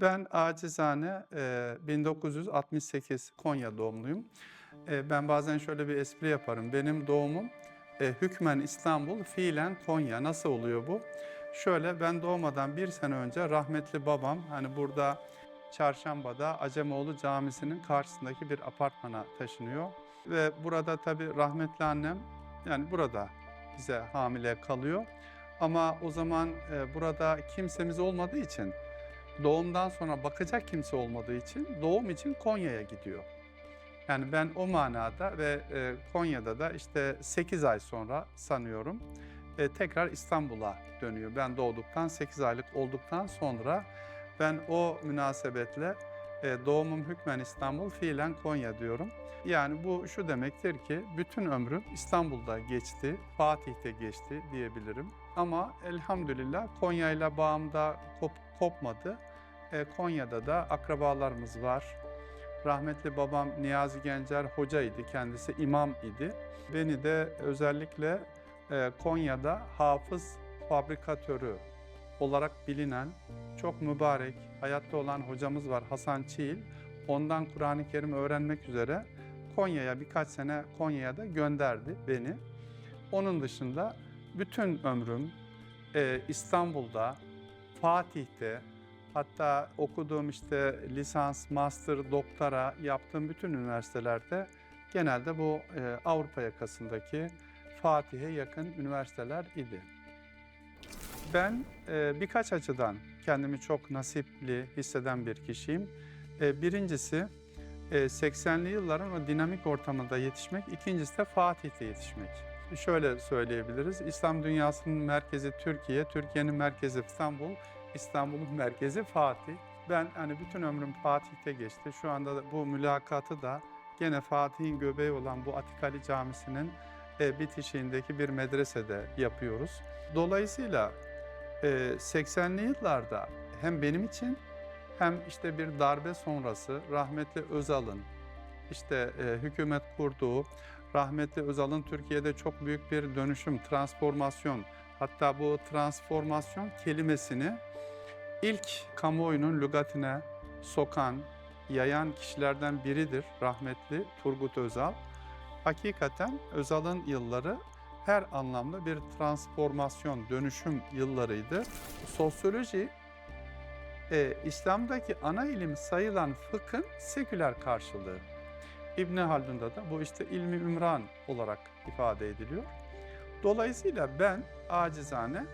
Ben acizane e, 1968 Konya doğumluyum. Ben bazen şöyle bir espri yaparım. Benim doğumum hükmen İstanbul, fiilen Konya. Nasıl oluyor bu? Şöyle ben doğmadan bir sene önce rahmetli babam hani burada Çarşamba'da Acemoğlu Camisi'nin karşısındaki bir apartmana taşınıyor. Ve burada tabii rahmetli annem yani burada bize hamile kalıyor. Ama o zaman burada kimsemiz olmadığı için doğumdan sonra bakacak kimse olmadığı için doğum için Konya'ya gidiyor. Yani ben o manada ve e, Konya'da da işte 8 ay sonra sanıyorum e, tekrar İstanbul'a dönüyor. Ben doğduktan 8 aylık olduktan sonra ben o münasebetle e, doğumum hükmen İstanbul, fiilen Konya diyorum. Yani bu şu demektir ki bütün ömrüm İstanbul'da geçti, Fatih'te geçti diyebilirim. Ama elhamdülillah Konya ile bağımda kop, kopmadı. E, Konya'da da akrabalarımız var. Rahmetli babam Niyazi Gencer hocaydı, kendisi imam idi. Beni de özellikle e, Konya'da hafız fabrikatörü olarak bilinen çok mübarek, hayatta olan hocamız var Hasan Çiğil. Ondan Kur'an-ı Kerim öğrenmek üzere Konya'ya birkaç sene Konya'ya da gönderdi beni. Onun dışında bütün ömrüm e, İstanbul'da, Fatih'te, hatta okuduğum işte lisans, master, doktora yaptığım bütün üniversitelerde genelde bu e, Avrupa yakasındaki Fatih'e yakın üniversiteler idi. Ben e, birkaç açıdan kendimi çok nasipli hisseden bir kişiyim. E, birincisi e, 80'li yılların o dinamik ortamında yetişmek, ikincisi de Fatih'te yetişmek. Şöyle söyleyebiliriz, İslam dünyasının merkezi Türkiye, Türkiye'nin merkezi İstanbul, İstanbul'un merkezi Fatih. Ben hani bütün ömrüm Fatih'te geçti. Şu anda da bu mülakatı da gene Fatih'in göbeği olan bu Atikali Camisi'nin e, bitişiğindeki bir medresede yapıyoruz. Dolayısıyla e, 80'li yıllarda hem benim için hem işte bir darbe sonrası rahmetli Özal'ın işte e, hükümet kurduğu, rahmetli Özal'ın Türkiye'de çok büyük bir dönüşüm, transformasyon, hatta bu transformasyon kelimesini ilk kamuoyunun lügatine sokan, yayan kişilerden biridir rahmetli Turgut Özal. Hakikaten Özal'ın yılları her anlamda bir transformasyon, dönüşüm yıllarıydı. Sosyoloji, e, İslam'daki ana ilim sayılan fıkhın seküler karşılığı. İbn Haldun'da da bu işte ilmi ümran olarak ifade ediliyor. Dolayısıyla ben acizane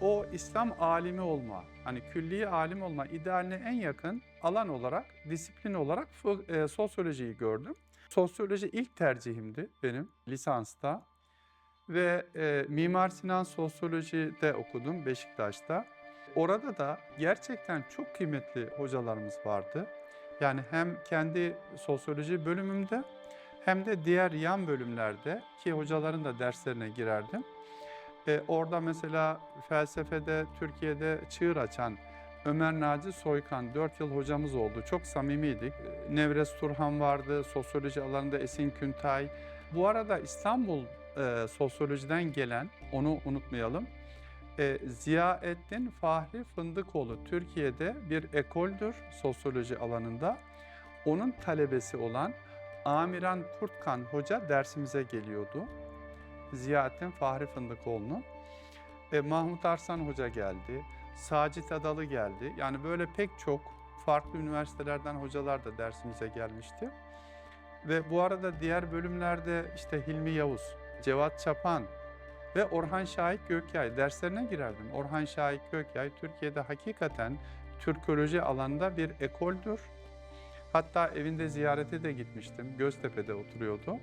o İslam alimi olma, hani külli alim olma idealine en yakın alan olarak, disiplin olarak e, sosyolojiyi gördüm. Sosyoloji ilk tercihimdi benim lisansta ve e, Mimar Sinan Sosyoloji'de okudum Beşiktaş'ta. Orada da gerçekten çok kıymetli hocalarımız vardı. Yani hem kendi sosyoloji bölümümde hem de diğer yan bölümlerde ki hocaların da derslerine girerdim. E, orada mesela felsefede Türkiye'de çığır açan Ömer Naci Soykan 4 yıl hocamız oldu. Çok samimiydik. E, Nevres Turhan vardı, sosyoloji alanında Esin Küntay. Bu arada İstanbul e, sosyolojiden gelen, onu unutmayalım. E, Ziyaettin Fahri Fındıkoğlu Türkiye'de bir ekoldür sosyoloji alanında. Onun talebesi olan Amiran Kurtkan Hoca dersimize geliyordu. Ziyaettin Fahri Fındıkoğlu'nun. E, Mahmut Arslan Hoca geldi. Sacit Adalı geldi. Yani böyle pek çok farklı üniversitelerden hocalar da dersimize gelmişti. Ve bu arada diğer bölümlerde işte Hilmi Yavuz, Cevat Çapan ve Orhan Şahit Gökyay derslerine girerdim. Orhan Şahit Gökyay Türkiye'de hakikaten Türkoloji alanında bir ekoldür. Hatta evinde ziyarete de gitmiştim. Göztepe'de oturuyordu.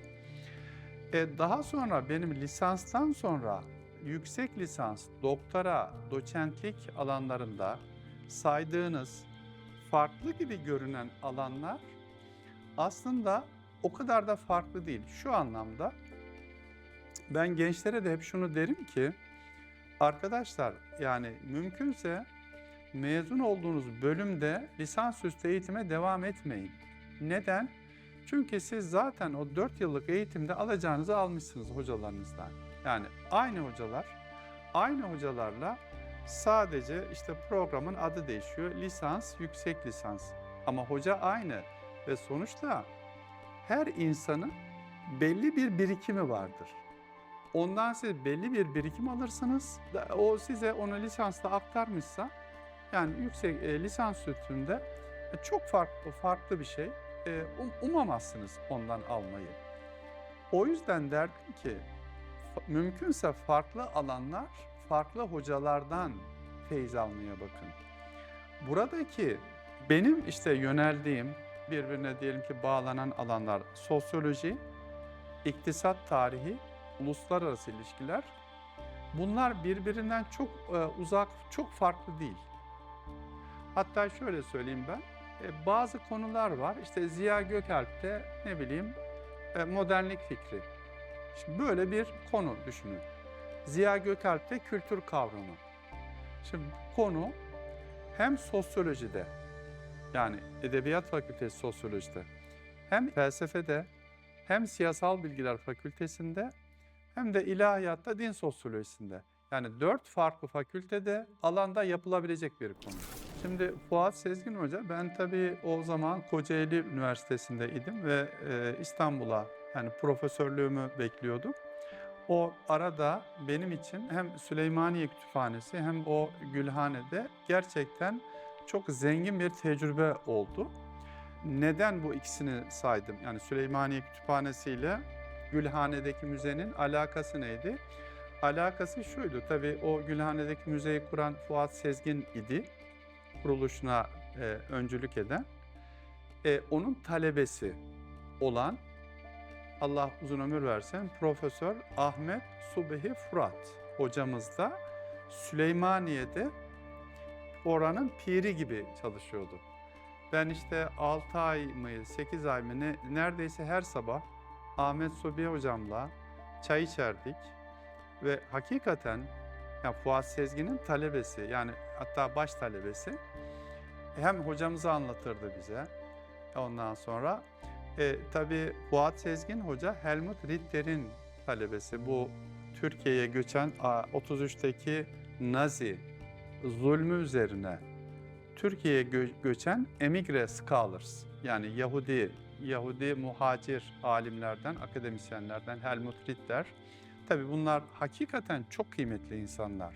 E, daha sonra benim lisanstan sonra yüksek lisans, doktora, doçentlik alanlarında saydığınız farklı gibi görünen alanlar aslında o kadar da farklı değil. Şu anlamda ben gençlere de hep şunu derim ki arkadaşlar yani mümkünse mezun olduğunuz bölümde lisansüstü eğitime devam etmeyin. Neden? Çünkü siz zaten o 4 yıllık eğitimde alacağınızı almışsınız hocalarınızdan. Yani aynı hocalar, aynı hocalarla Sadece işte programın adı değişiyor. Lisans, yüksek lisans. Ama hoca aynı ve sonuçta her insanın belli bir birikimi vardır. Ondan siz belli bir birikim alırsınız. O size onu lisansla aktarmışsa yani yüksek e, lisans sütünde çok farklı farklı bir şey e, um- umamazsınız ondan almayı. O yüzden derdim ki mümkünse farklı alanlar, farklı hocalardan feyiz almaya bakın. Buradaki benim işte yöneldiğim birbirine diyelim ki bağlanan alanlar sosyoloji, iktisat tarihi, uluslararası ilişkiler. Bunlar birbirinden çok e, uzak, çok farklı değil. Hatta şöyle söyleyeyim ben, e, bazı konular var. İşte Ziya Gökalp'te ne bileyim e, modernlik fikri. Şimdi böyle bir konu düşünün. Ziya Gökalp'te kültür kavramı. Şimdi konu hem sosyolojide yani Edebiyat Fakültesi sosyolojide hem felsefede hem siyasal bilgiler fakültesinde hem de ilahiyatta din sosyolojisinde. Yani dört farklı fakültede alanda yapılabilecek bir konu. Şimdi Fuat Sezgin Hoca, ben tabii o zaman Kocaeli Üniversitesi'ndeydim ve e, İstanbul'a yani profesörlüğümü bekliyordum. O arada benim için hem Süleymaniye Kütüphanesi hem o Gülhane'de gerçekten çok zengin bir tecrübe oldu. Neden bu ikisini saydım? Yani Süleymaniye Kütüphanesi ile Gülhane'deki müzenin alakası neydi? Alakası şuydu. Tabii o Gülhane'deki müzeyi kuran Fuat Sezgin idi. Kuruluşuna e, öncülük eden. E, onun talebesi olan Allah uzun ömür versin Profesör Ahmet Subehi Fırat hocamız da Süleymaniye'de oranın piri gibi çalışıyordu. Ben işte 6 ay mı 8 ay mı ne, neredeyse her sabah Ahmet Subehi hocamla çay içerdik ve hakikaten yani Fuat Sezgin'in talebesi yani hatta baş talebesi hem hocamızı anlatırdı bize ondan sonra e, tabii Fuat Sezgin Hoca Helmut Ritter'in talebesi. Bu Türkiye'ye göçen a, 33'teki Nazi zulmü üzerine Türkiye'ye gö- göçen emigre scholars yani Yahudi Yahudi muhacir alimlerden, akademisyenlerden Helmut Ritter. Tabii bunlar hakikaten çok kıymetli insanlar.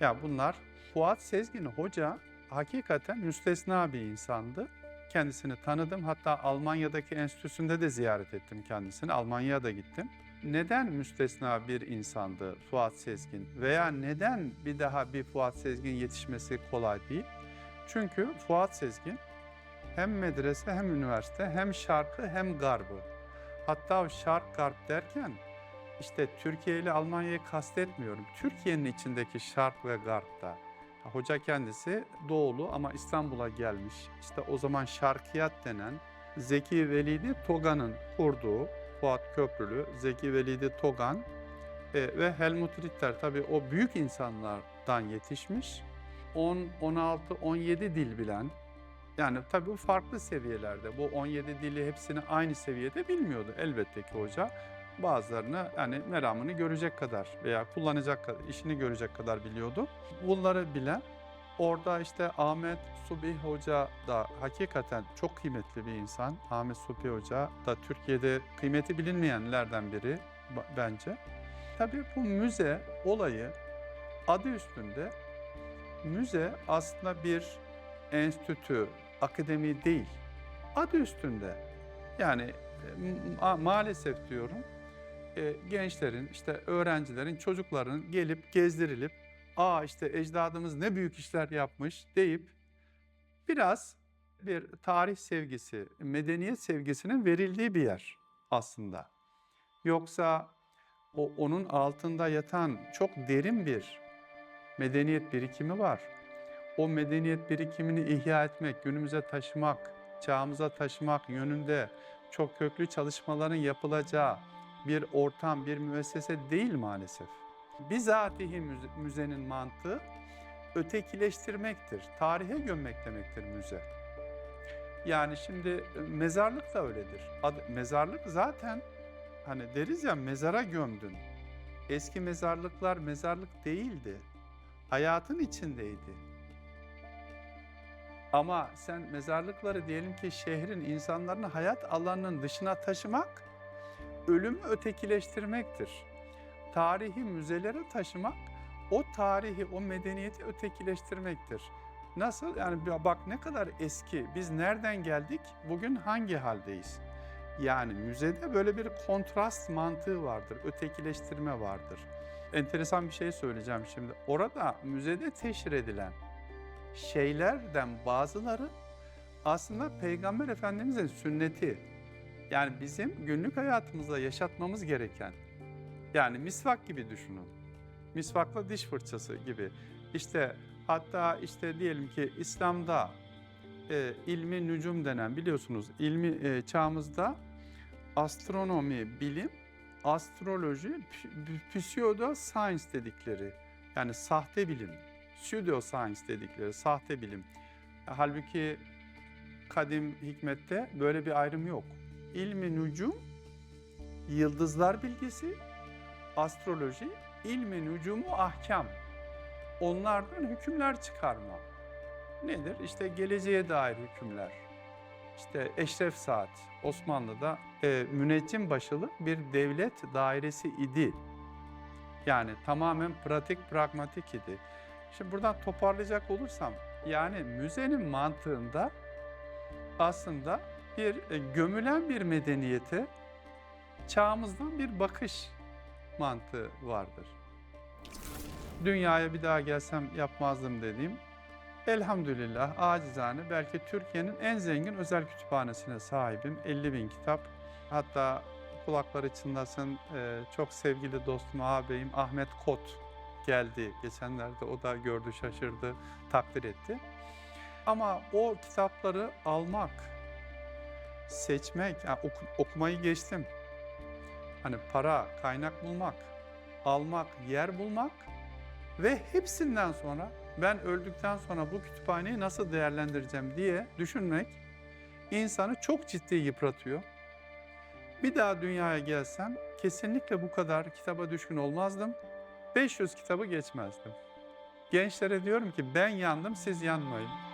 Ya bunlar Fuat Sezgin Hoca hakikaten müstesna bir insandı kendisini tanıdım. Hatta Almanya'daki enstitüsünde de ziyaret ettim kendisini. Almanya'ya da gittim. Neden müstesna bir insandı Fuat Sezgin veya neden bir daha bir Fuat Sezgin yetişmesi kolay değil? Çünkü Fuat Sezgin hem medrese hem üniversite hem şarkı hem garbı. Hatta şark garp derken işte Türkiye ile Almanya'yı kastetmiyorum. Türkiye'nin içindeki şark ve garpta. Hoca kendisi doğulu ama İstanbul'a gelmiş. İşte o zaman şarkiyat denen Zeki Velidi Togan'ın kurduğu Fuat Köprülü, Zeki Velidi Togan e, ve Helmut Ritter tabii o büyük insanlardan yetişmiş. 10, 16, 17 dil bilen yani tabii bu farklı seviyelerde. Bu 17 dili hepsini aynı seviyede bilmiyordu elbette ki hoca. Bazılarını yani meramını görecek kadar veya kullanacak kadar, işini görecek kadar biliyordu. Bunları bilen Orada işte Ahmet Subi Hoca da hakikaten çok kıymetli bir insan. Ahmet Subi Hoca da Türkiye'de kıymeti bilinmeyenlerden biri bence. Tabii bu müze olayı adı üstünde müze aslında bir enstitü, akademi değil. Adı üstünde. Yani e, ma- maalesef diyorum e, gençlerin, işte öğrencilerin, çocukların gelip gezdirilip aa işte ecdadımız ne büyük işler yapmış deyip biraz bir tarih sevgisi, medeniyet sevgisinin verildiği bir yer aslında. Yoksa o onun altında yatan çok derin bir medeniyet birikimi var. O medeniyet birikimini ihya etmek, günümüze taşımak, çağımıza taşımak yönünde çok köklü çalışmaların yapılacağı bir ortam, bir müessese değil maalesef. Bizatihi müze- müzenin mantığı ötekileştirmektir. Tarihe gömmek demektir müze. Yani şimdi e, mezarlık da öyledir. Mezarlık zaten hani deriz ya mezara gömdün. Eski mezarlıklar mezarlık değildi. hayatın içindeydi. Ama sen mezarlıkları diyelim ki şehrin insanlarını hayat alanının dışına taşımak ölümü ötekileştirmektir. Tarihi müzelere taşımak o tarihi, o medeniyeti ötekileştirmektir. Nasıl? Yani bak ne kadar eski, biz nereden geldik, bugün hangi haldeyiz? Yani müzede böyle bir kontrast mantığı vardır, ötekileştirme vardır. Enteresan bir şey söyleyeceğim şimdi. Orada müzede teşhir edilen şeylerden bazıları aslında Peygamber Efendimiz'in sünneti. Yani bizim günlük hayatımızda yaşatmamız gereken. Yani misvak gibi düşünün. Misvakla diş fırçası gibi. İşte hatta işte diyelim ki İslam'da e, ilmi nücum denen biliyorsunuz ilmi e, çağımızda astronomi, bilim, astroloji, pseudo science dedikleri yani sahte bilim, pseudo science dedikleri sahte bilim. Halbuki kadim hikmette böyle bir ayrım yok. İlmi nücum, yıldızlar bilgisi, astroloji, ilmi nücumu ahkam. Onlardan hükümler çıkarma. Nedir? İşte geleceğe dair hükümler. İşte Eşref Saat Osmanlı'da e, müneccim başılı bir devlet dairesi idi. Yani tamamen pratik, pragmatik idi. Şimdi buradan toparlayacak olursam, yani müzenin mantığında aslında bir e, gömülen bir medeniyete çağımızdan bir bakış mantığı vardır. Dünyaya bir daha gelsem yapmazdım dediğim Elhamdülillah acizane belki Türkiye'nin en zengin özel kütüphanesine sahibim. 50 bin kitap. Hatta kulakları çınlasın e, çok sevgili dostum ağabeyim Ahmet Kot geldi geçenlerde. O da gördü şaşırdı takdir etti. Ama o kitapları almak, seçmek, yani oku- okumayı geçtim. Hani para, kaynak bulmak, almak, yer bulmak ve hepsinden sonra ben öldükten sonra bu kütüphaneyi nasıl değerlendireceğim diye düşünmek insanı çok ciddi yıpratıyor. Bir daha dünyaya gelsem kesinlikle bu kadar kitaba düşkün olmazdım. 500 kitabı geçmezdim. Gençlere diyorum ki ben yandım siz yanmayın.